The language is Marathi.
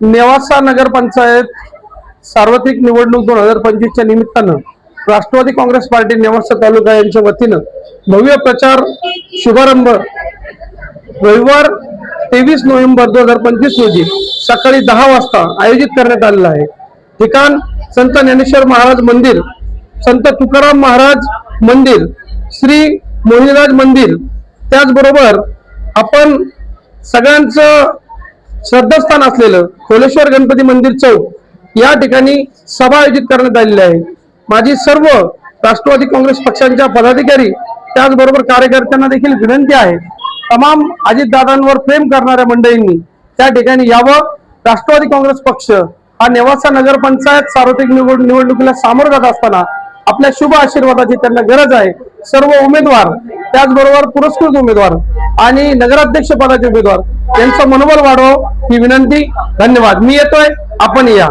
नेवासा नगरपंचायत सार्वत्रिक निवडणूक दोन हजार पंचवीसच्या निमित्तानं राष्ट्रवादी काँग्रेस पार्टी नेवासा तालुका यांच्या वतीनं भव्य प्रचार शुभारंभ रविवार तेवीस नोव्हेंबर दोन हजार पंचवीस रोजी सकाळी दहा वाजता आयोजित करण्यात आलेला आहे. ठिकाण संत ज्ञानेश्वर महाराज मंदिर संत तुकाराम महाराज मंदिर श्री मोहिनीराज मंदिर. त्याचबरोबर आपण सगळ्यांचं श्रद्धास्थान असलेलं खोलेश्वर गणपती मंदिर चौक या ठिकाणी सभा आयोजित करण्यात आलेली आहे. माझी सर्व राष्ट्रवादी काँग्रेस पक्षांच्या पदाधिकारी त्याचबरोबर कार्यकर्त्यांना देखील विनंती आहे. तमाम अजितदादांवर प्रेम करणाऱ्या मंडळींनी त्या ठिकाणी यावं. राष्ट्रवादी काँग्रेस पक्ष हा नेवासा नगरपंचायत सार्वत्रिक निवड निवडणुकीला सामोरं जात असताना आपल्या शुभ आशीर्वादाची त्यांना गरज आहे. सर्व उमेदवार त्याचबरोबर पुरस्कृत उमेदवार आणि नगराध्यक्ष पदाचे उमेदवार त्यांचं मनोबल वाढव. ही विनंती. धन्यवाद. मी येतोय. आपण या.